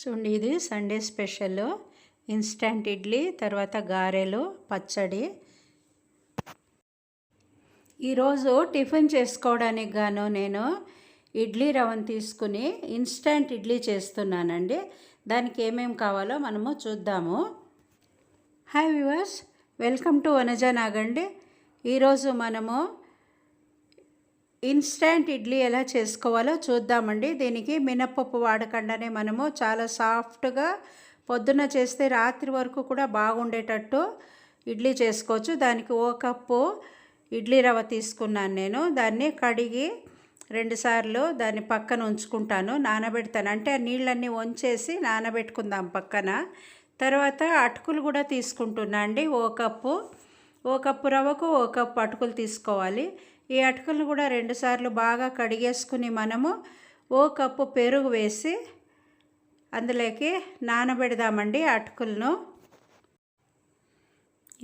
చూడండి ఇది Sunday special. Instant idli తర్వాత గారెలు పచ్చడి. ఈరోజు టిఫిన్ చేసుకోవడానికి గాను నేను ఇడ్లీ రవ్వను తీసుకుని ఇన్స్టంట్ ఇడ్లీ చేస్తున్నానండి. దానికి ఏమేమి కావాలో మనము చూద్దాము. Hi viewers welcome to Vanaja నాగండి. ఈరోజు మనము ఇన్స్టంట్ ఇడ్లీ ఎలా చేసుకోవాలో చూద్దామండి. దీనికి మినప్పప్పు వాడకుండానే మనము. చాలా సాఫ్ట్గా పొద్దున చేస్తే రాత్రి వరకు కూడా బాగుండేటట్టు ఇడ్లీ చేసుకోవచ్చు. దానికి ఓ కప్పు ఇడ్లీ రవ్వ తీసుకున్నాను నేను. దాన్ని కడిగి రెండుసార్లు దాన్ని పక్కన ఉంచుకుంటాను. నానబెడతాను. అంటే ఆ నీళ్ళన్నీ వంచేసి నానబెట్టుకుందాం పక్కన. తర్వాత అటుకులు కూడా తీసుకుంటున్నా అండి. ఓ కప్పు. ఓ కప్పు రవ్వకు ఓ కప్పు అటుకులు తీసుకోవాలి. ఈ అటుకులను కూడా రెండుసార్లు బాగా కడిగేసుకుని మనము ఓ కప్పు పెరుగు వేసి అందులోకి నానబెడదామండి అటుకులను.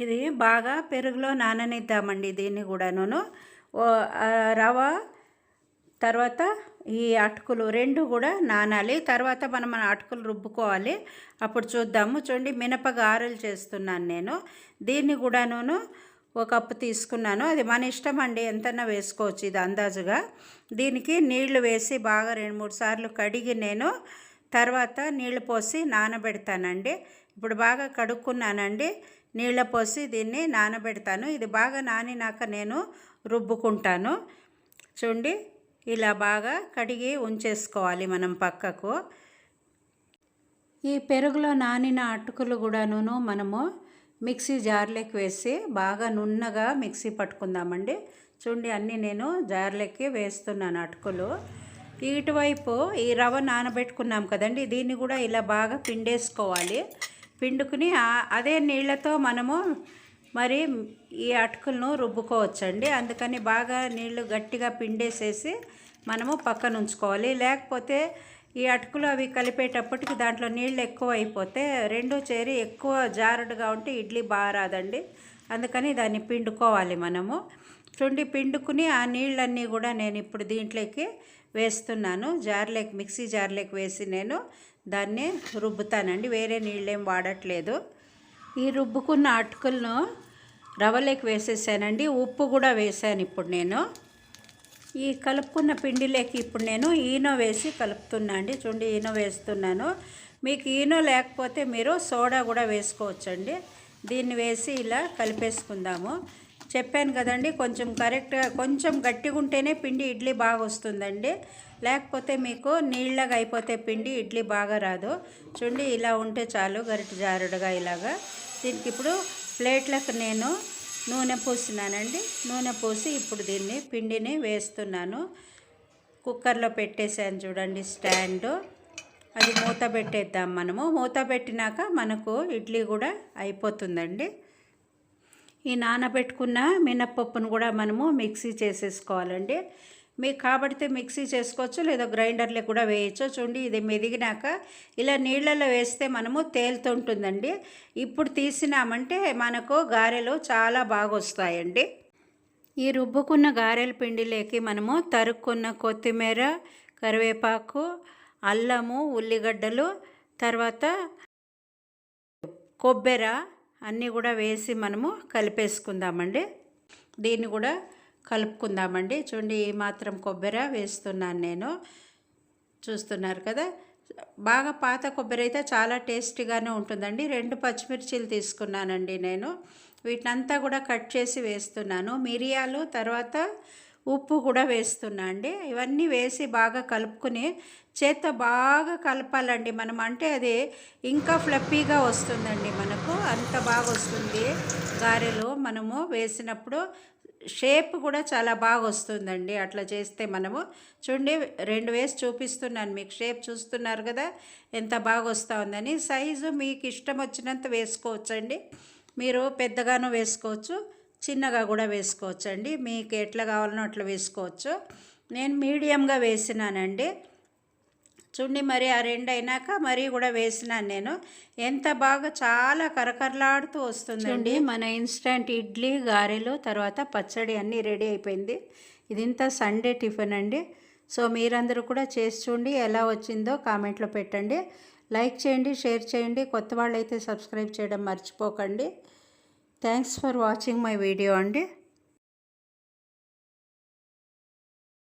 ఇది బాగా పెరుగులో నాననిద్దామండి దీన్ని కూడాను ఓ రవ తర్వాత ఈ అటుకులు రెండు కూడా నానాలి. తర్వాత మనం మన అటుకులు రుబ్బుకోవాలి. అప్పుడు చూద్దాము. చూడండి మినపగారెలు చేస్తున్నాను నేను. దీన్ని కూడాను ఒక కప్పు తీసుకున్నాను. అది మన ఇష్టం అండి. ఎంతన్నా వేసుకోవచ్చు ఇది అందాజుగా. దీనికి నీళ్ళు వేసి బాగా రెండు మూడు సార్లు కడిగి నేను తర్వాత నీళ్ళు పోసి నానబెడతానండి. ఇప్పుడు బాగా కడుక్కున్నానండి. నీళ్ళ పోసి దీన్ని నానబెడతాను. ఇది బాగా నానినాక నేను రుబ్బుకుంటాను. చూడండి ఇలా బాగా కడిగి ఉంచేసుకోవాలి మనం పక్కకు. ఈ పెరుగులో నానిన అటుకులు కూడాను మనము మిక్సీ జార్లోకి వేసి బాగా నున్నగా మిక్సీ పట్టుకుందామండి. చూడండి అన్నీ నేను జార్లోకి వేస్తున్నాను అటుకులు. ఇటువైపు ఈ రవ నానబెట్టుకున్నాం కదండి దీన్ని కూడా ఇలా బాగా పిండేసుకోవాలి. పిండుకుని అదే నీళ్ళతో మనము మరి ఈ అటుకులను రుబ్బుకోవచ్చండి. అందుకని బాగా నీళ్ళు గట్టిగా పిండేసేసి మనము పక్కన ఉంచుకోవాలి లేకపోతే ఈ అటుకులు అవి కలిపేటప్పటికి దాంట్లో నీళ్ళు ఎక్కువ అయిపోతే రెండు చేరి ఎక్కువ జారుడుగా ఉంటే ఇడ్లీ బాగా రాదండి. అందుకని దాన్ని పిండుకోవాలి మనము. చుండి పిండుకుని ఆ నీళ్ళన్నీ కూడా నేను ఇప్పుడు దీంట్లోకి వేస్తున్నాను. జార్లోకి మిక్సీ జార్లోకి వేసి నేను దాన్ని రుబ్బుతానండి. వేరే నీళ్ళేం వాడట్లేదు. ఈ రుబ్బుకున్న అటుకులను రవ్వలోకి వేసేసానండి. ఉప్పు కూడా వేసాను ఇప్పుడు నేను. ఈ కలుపుకున్న పిండిలోకి ఇప్పుడు నేను ఈనో వేసి కలుపుతున్నా అండి. చూడండి ఈనో వేస్తున్నాను. మీకు ఈనో లేకపోతే మీరు సోడా కూడా వేసుకోవచ్చండి. దీన్ని వేసి ఇలా కలిపేసుకుందాము. చెప్పాను కదండి కొంచెం కరెక్ట్గా కొంచెం గట్టిగా ఉంటేనే పిండి ఇడ్లీ బాగా వస్తుందండి. లేకపోతే మీకు నీళ్ళగా అయిపోతే పిండి ఇడ్లీ బాగా రాదు. చూడండి ఇలా ఉంటే చాలు గరిటి జారుడుగా ఇలాగా. దీనికి ఇప్పుడు ప్లేట్లకు నేను నూనె పోసినానండి నూనె పోసి ఇప్పుడు దీన్ని పిండిని వేస్తున్నాను. కుక్కర్లో పెట్టేసాను చూడండి స్టాండ్. అది మూత పెట్టేద్దాం మనము. మూత పెట్టినాక మనకు ఇడ్లీ కూడా అయిపోతుందండి. ఈ నానబెట్టుకున్న మినప్పప్పును కూడా మనము మిక్సీ చేసేసుకోవాలండి. మీకు కాబడితే మిక్సీ చేసుకోవచ్చు లేదా గ్రైండర్లో కూడా వేయచ్చు. చూడండి ఇది మెదిగినాక ఇలా నీళ్ళలో వేస్తే మనము తేలుతుంటుందండి ఇప్పుడు తీసినామంటే మనకు గారెలు చాలా బాగా వస్తాయండి ఈ రుబ్బుకున్న గారెల పిండిలోకి మనము తరుక్కున్న కొత్తిమీర కరివేపాకు అల్లము ఉల్లిగడ్డలు తర్వాత కొబ్బెర అన్నీ కూడా వేసి మనము కలిపేసుకుందామండి. దీన్ని కూడా కలుపుకుందామండి. చూడండి ఈ మాత్రం కొబ్బరి వేస్తున్నాను నేను. చూస్తున్నారు కదా? బాగా పాత కొబ్బరి అయితే చాలా టేస్టీగానే ఉంటుందండి. రెండు పచ్చిమిర్చీలు తీసుకున్నానండి నేను. వీటినంతా కూడా కట్ చేసి వేస్తున్నాను. మిరియాలు తర్వాత ఉప్పు కూడా వేస్తున్నా అండి. ఇవన్నీ వేసి బాగా కలుపుకుని చేత్తో బాగా కలపాలండి. మనం అంటే అది ఇంకా ఫ్లప్పీగా వస్తుందండి మనకు. అంత బాగా వస్తుంది గారెలు మనము వేసినప్పుడు. షేప్ కూడా చాలా బాగా వస్తుందండి అట్లా చేస్తే మనము చూడండి రెండు వేసి చూపిస్తున్నాను మీకు. షేప్ చూస్తున్నారు కదా ఎంత బాగా వస్తూ ఉందని సైజు మీకు ఇష్టం వచ్చినంత వేసుకోవచ్చండి. మీరు పెద్దగాను వేసుకోవచ్చు చిన్నగా కూడా వేసుకోవచ్చండి. మీకు ఎట్లా కావాలనో అట్లా వేసుకోవచ్చు. నేను మీడియంగా వేసినానండి. చూడండి మరి ఆ రెండు అయినాక మరీ కూడా వేసినాను నేను. ఎంత బాగా చాలా కరకరలాడుతూ వస్తుందండి. మన ఇన్స్టంట్ ఇడ్లీ గారెలు తర్వాత పచ్చడి అన్నీ రెడీ అయిపోయింది. ఇది ఇంత సండే టిఫిన్ అండి. సో మీరందరూ కూడా చేసి చూడండి ఎలా వచ్చిందో కామెంట్లో పెట్టండి. లైక్ చేయండి షేర్ చేయండి. కొత్త వాళ్ళైతే సబ్స్క్రైబ్ చేయడం మర్చిపోకండి. Thanks for watching my video అండి.